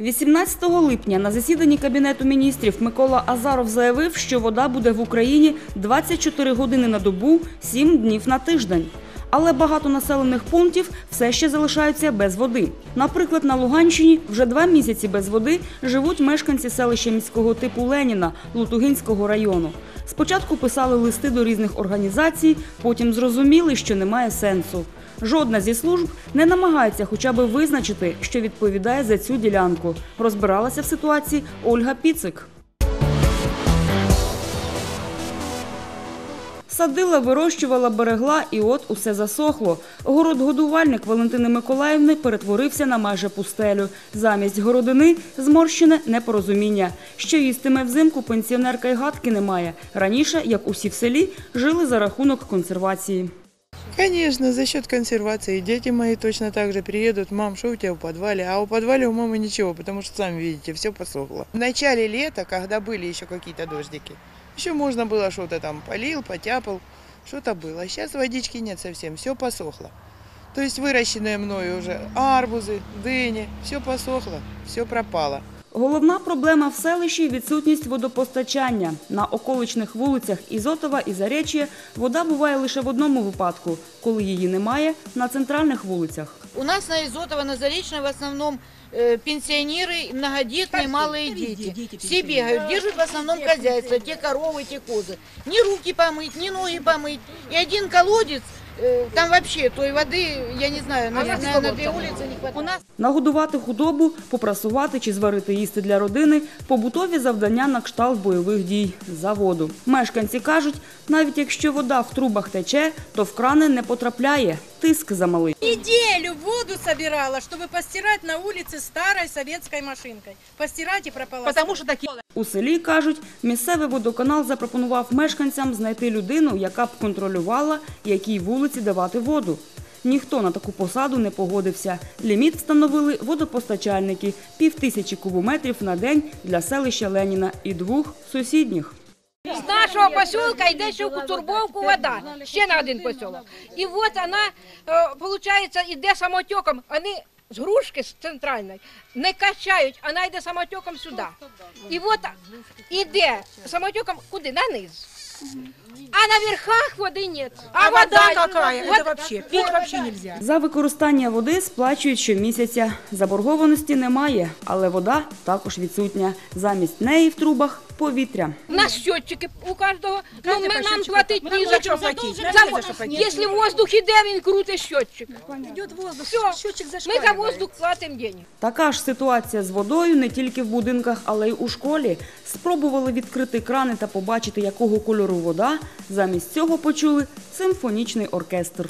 18 липня на засіданні Кабінету міністрів Микола Азаров заявив, що вода буде в Україні 24 години на добу, 7 днів на тиждень. Але багато населених пунктів все ще залишаються без води. Наприклад, на Луганщині вже два місяці без води живуть мешканці селища міського типу Леніна Лутугинського району. Спочатку писали листи до різних організацій, потім зрозуміли, що немає сенсу. Жодна зі служб не намагається хоча б визначити, що відповідає за цю ділянку. Розбиралася в ситуації Ольга Піцик. Садила, вирощувала, берегла, і от усе засохло. Город-годувальник Валентини Миколаївни перетворився на майже пустелю. Замість городини зморщене непорозуміння. Що їстиме взимку, пенсіонерка й гадки немає. Раніше, як усі в селі, жили за рахунок консервації. Конечно, за счет консервации. Дети мои точно так же приедут. Мам, что у тебя в подвале? А у подвале у мамы ничего, потому что, сами видите, все посохло. В начале лета, когда были еще какие-то дождики, еще можно было что-то там полил, потяпал, что-то было. А сейчас водички нет совсем, все посохло. То есть выращенные мною уже арбузы, дыни, все посохло, все пропало. Головна проблема в селищі – відсутність водопостачання. На околичних вулицях Ізотова і Заречія вода буває лише в одному випадку – коли її немає на центральних вулицях. У нас на Изотова, на Заречной в основном э, пенсионеры, многодетные, малые дети. Все бегают, держат в основном хозяйство, те коровы, те козы. Ни руки помыть, ни ноги помыть. И один колодец, э, там вообще той воды, я не знаю, на, на- на две улицы не хватает. У нас Нагодувати худобу, попрасувати чи зварити їсти для родини – побутові завдання на кшталт бойових дій за воду. Мешканці кажуть, навіть якщо вода в трубах тече, то в крани не потрапляє, тиск замалий. Неделю воду собирала, чтобы постирать на улице старой советской машинкой. Постирать и прополоскать. Потому что такие у селі, кажуть, місцевий водоканал запропонував мешканцям знайти людину, яка б контролювала, якій вулиці давати воду. Ніхто на таку посаду не погодився. Ліміт встановили водопостачальники – півтисячі кубометрів на день для селища Леніна і двох сусідніх. З нашого поселка йде ще в Турбовку вода, ще на один поселок. І от вона, виходить, йде самотеком. Вони з грушки з центральної не качають, а найде самотеком сюди. І от іде самотеком куди? На низ. А на верхах води нет. А, вода какая? Вот- Это вообще, пить вообще нельзя. За використання води сплачують щомісяця. Заборгованості немає, але вода також відсутня. Замість неї в трубах – повітря. У нас счетчики у кожного. Ну, ми, нам платить Нам ні за що. платить. Якщо воздух іде, він крутить счетчик. Идет воздух, Все, счетчик Ми за воздух платимо деньги. Така ж ситуація з водою не тільки в будинках, але й у школі. Спробували відкрити крани та побачити, якого кольору вода. Замість цього почули симфонічний оркестр.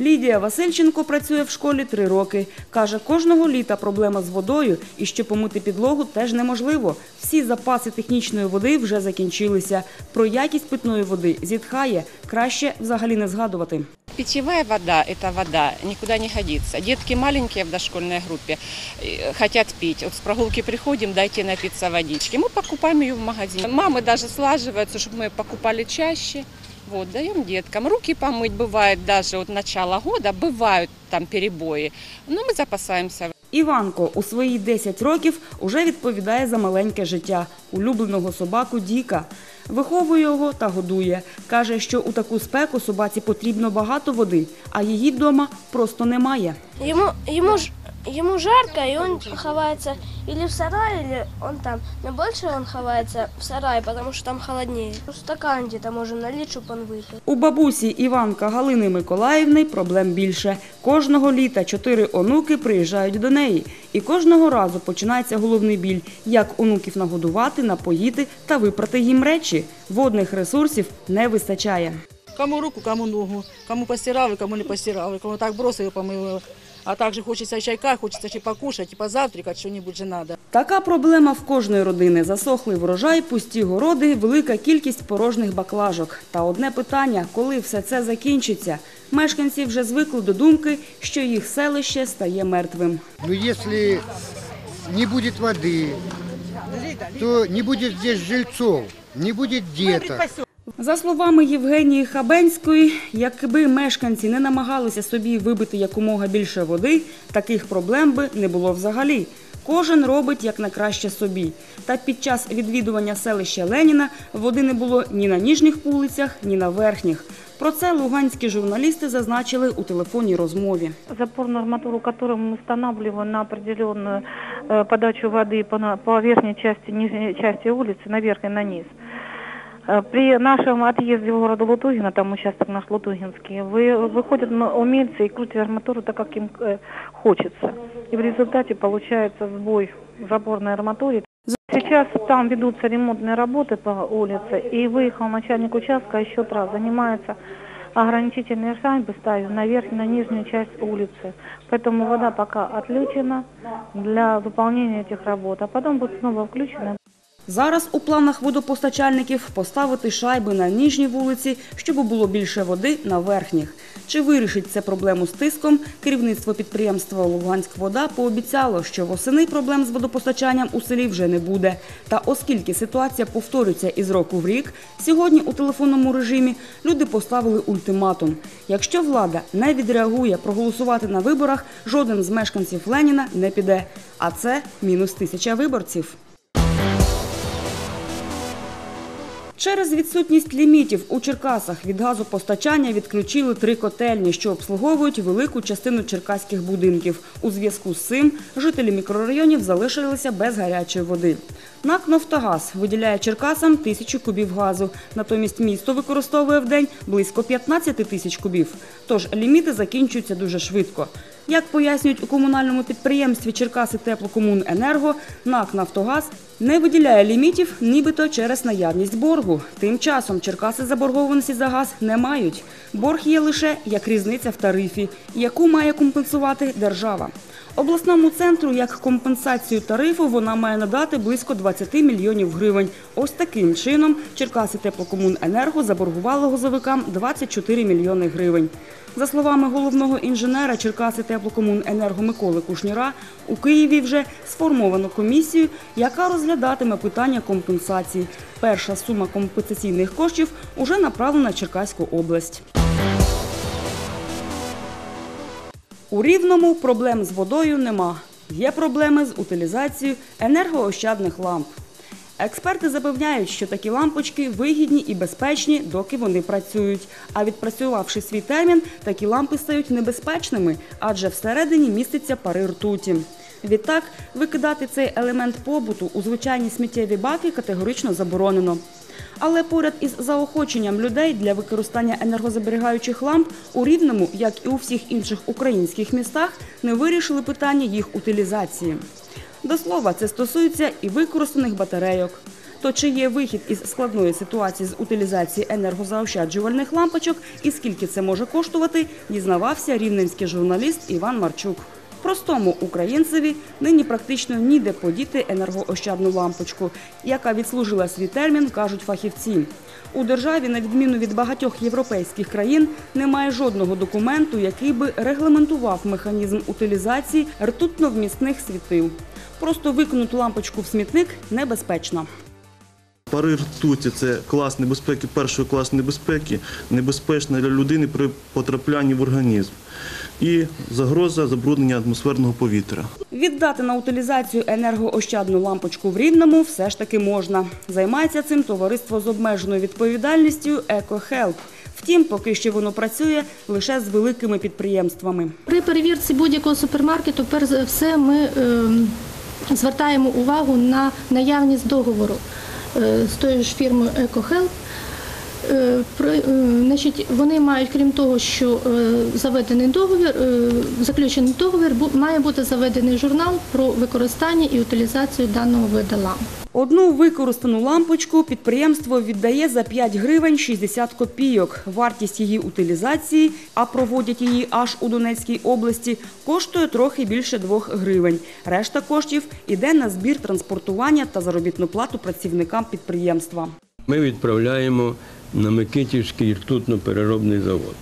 Лідія Васильченко працює в школі три роки. Каже, кожного літа проблема з водою і що помити підлогу теж неможливо. Всі запаси технічної води вже закінчилися. Про якість питної води зітхає. Краще взагалі не згадувати Питьевая вода – это вода, никуда не годится. Детки маленькие в дошкольной группе э, хотят пить. Вот с прогулки приходим, дайте напиться водички. Мы покупаем ее в магазине. Мамы даже слаживаются, чтобы мы покупали чаще. Вот, даем деткам. Руки помыть бывает даже от начала года, бывают там перебои. Но мы запасаемся Іванко у свої 10 років уже відповідає за маленьке життя, улюбленого собаку Діка. Виховує його та годує. Каже, що у таку спеку собаці потрібно багато води, а її вдома просто немає. Йому йому ж- ему жарко, и он ховается или в сарае, или он там. Но больше он ховается в сарае, потому что там холоднее. Стакан где-то можем налить, чтобы он выпил. У бабусі Іванка Галини Миколаївни проблем більше. Кожного літа чотири онуки приїжджають до неї. І кожного разу починається головний біль – як онуків нагодувати, напоїти та випрати їм речі. Водних ресурсів не вистачає. Кому руку, кому ногу, кому постирали, кому не постирали, кому так бросили, помили. А также хочется чайка, хочется ще покушать, и позавтракать, что-нибудь же надо. Така проблема в кожної родини. Засохлий врожай, пусті городи, велика кількість порожніх баклажок. Та одне питання – коли все це закінчиться? Мешканці вже звикли до думки, що їх селище стає мертвим. Но если не будет воды, то не будет здесь жильцов, не будет деток. За словами Євгенії Хабенської, якби мешканці не намагалися собі вибити якомога більше води, таких проблем би не було взагалі. Кожен робить як на краще собі. Та під час відвідування селища Леніна води не було ні на ніжніх вулицях, ні на верхніх. Про це луганські журналісти зазначили у телефонній розмові. Запорную арматуру, которую мы устанавливаем на определенную э, подачу воды по, на- по верхней части, нижней части улицы, наверх и на низ. Э, При нашем отъезде в город Лутугина, там участок наш Лутугинский, вы, выходят умельцы и крутят арматуру так, как им э, хочется. И в результате получается сбой в запорной арматуре. Сейчас там ведутся ремонтные работы по улице, и выехал начальник участка еще раз, занимается ограничительные шайбы ставим на верхнюю, на нижнюю часть улицы. Поэтому вода пока отключена для выполнения этих работ, а потом будет снова включена. Зараз у планах водопостачальників поставити шайби на ніжній вулиці, щоб було більше води на верхніх. Чи вирішить це проблему з тиском? Керівництво підприємства Луганськвода пообіцяло, що восени проблем з водопостачанням у селі вже не буде. Та оскільки ситуація повторюється із року в рік, сьогодні у телефонному режимі люди поставили ультиматум. Якщо влада не відреагує проголосувати на виборах, жоден з мешканців Леніна не піде. А це мінус тисяча виборців. Через відсутність лімітів у Черкасах від газопостачання відключили три котельні, що обслуговують велику частину черкаських будинків. У зв'язку з цим жителі мікрорайонів залишилися без гарячої води. НАК «Нафтогаз» виділяє Черкасам тисячу кубів газу. Натомість місто використовує в день близько 15 тисяч кубів. Тож ліміти закінчуються дуже швидко. Як пояснюють у комунальному підприємстві Черкаси Теплокомуненерго, НАК «Нафтогаз» не виділяє лімітів нібито через наявність боргу. Тим часом Черкаси заборгованості за газ не мають. Борг є лише як різниця в тарифі, яку має компенсувати держава. Обласному центру як компенсацію тарифу вона має надати близько 20 мільйонів гривень. Ось таким чином Черкаси Теплокомуненерго заборгувало газовикам 24 мільйони гривень. За словами головного інженера Черкаси Теплокомуненерго Миколи Кушніра, у Києві вже сформовано комісію, яка розглядатиме питання компенсації. Перша сума компенсаційних коштів уже направлена Черкаську область. У Рівному проблем з водою нема. Є проблеми з утилізацією енергоощадних ламп. Експерти запевняють, що такі лампочки вигідні і безпечні, доки вони працюють. А відпрацювавши свій термін, такі лампи стають небезпечними, адже всередині міститься пари ртуті. Відтак, викидати цей елемент побуту у звичайні сміттєві баки категорично заборонено. Але поряд із заохоченням людей для використання енергозаберігаючих ламп у Рівному, як і у всіх інших українських містах, не вирішили питання їх утилізації. До слова, це стосується і використаних батарейок. То чи є вихід із складної ситуації з утилізації енергозаощаджувальних лампочок і скільки це може коштувати, дізнавався рівненський журналіст Іван Марчук. Простому українцеві нині практично ніде подіти енергоощадну лампочку, яка відслужила свій термін, кажуть фахівці. У державі, на відміну від багатьох європейських країн, немає жодного документу, який би регламентував механізм утилізації ртутно-вмісних світил. Просто викинути лампочку в смітник небезпечно. Пари ртуті це клас небезпеки, першої класу небезпеки, небезпечна для людини при потраплянні в організм. І загроза забруднення атмосферного повітря. Віддати на утилізацію енергоощадну лампочку в Рівному все ж таки можна. Займається цим товариство з обмеженою відповідальністю «Екохелп». Втім, поки що воно працює лише з великими підприємствами. При перевірці будь-якого супермаркету, перш за все, ми ем, звертаємо увагу на наявність договору з тою ж фірмою EcoHelp. Е, е, вони мають, крім того, що е, заведений договір, е, заключений договір, має бути заведений журнал про використання і утилізацію даного вида ламп. Одну використану лампочку підприємство віддає за 5 гривень 60 копійок. Вартість її утилізації, а проводять її аж у Донецькій області, коштує трохи більше 2 гривень. Решта коштів іде на збір транспортування та заробітну плату працівникам підприємства. Ми відправляємо на Микитівський ртутно-переробний завод.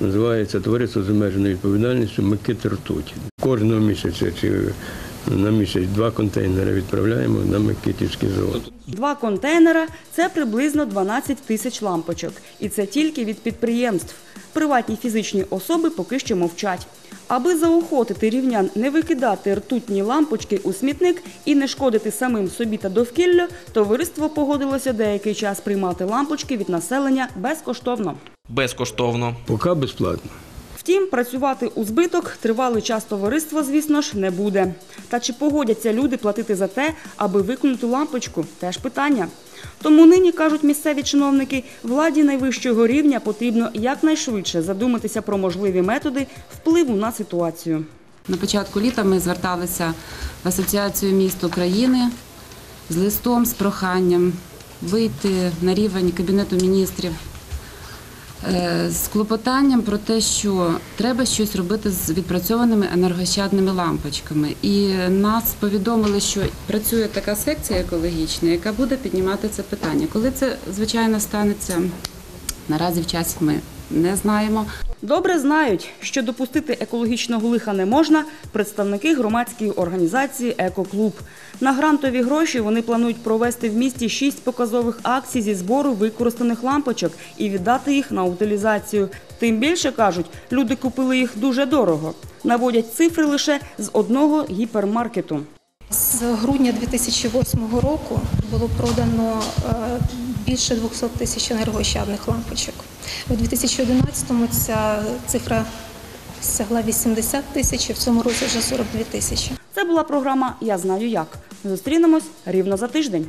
Називається Товариство з обмеженою відповідальністю Микит ртуть. Кожного місяця чи на місяць два контейнери відправляємо на Микитівський завод. Два контейнера це приблизно 12 тисяч лампочок. І це тільки від підприємств. Приватні фізичні особи поки що мовчать. Аби заохотити рівнян не викидати ртутні лампочки у смітник і не шкодити самим собі та довкіллю, товариство погодилося деякий час приймати лампочки від населення безкоштовно. Безкоштовно. Поки безплатно. Втім, працювати у збиток тривалий час товариство, звісно ж, не буде. Та чи погодяться люди платити за те, аби виконати лампочку – теж питання. Тому нині, кажуть місцеві чиновники, владі найвищого рівня потрібно якнайшвидше задуматися про можливі методи впливу на ситуацію. На початку літа ми зверталися в Асоціацію міст України з листом з проханням вийти на рівень Кабінету міністрів з клопотанням про те, що треба щось робити з відпрацьованими енергощадними лампочками. І нас повідомили, що працює така секція екологічна, яка буде піднімати це питання. Коли це, звичайно, станеться наразі в часі, ми не знаємо. Добре знають, що допустити екологічного лиха не можна представники громадської організації «Екоклуб». На грантові гроші вони планують провести в місті шість показових акцій зі збору використаних лампочок і віддати їх на утилізацію. Тим більше, кажуть, люди купили їх дуже дорого. Наводять цифри лише з одного гіпермаркету. З грудня 2008 року було продано е, більше 200 тисяч енергоощадних лампочок. У 2011-му ця цифра сягла 80 тисяч, в цьому році вже 42 тисячі. Це була програма Я знаю як. Зустрінемось рівно за тиждень.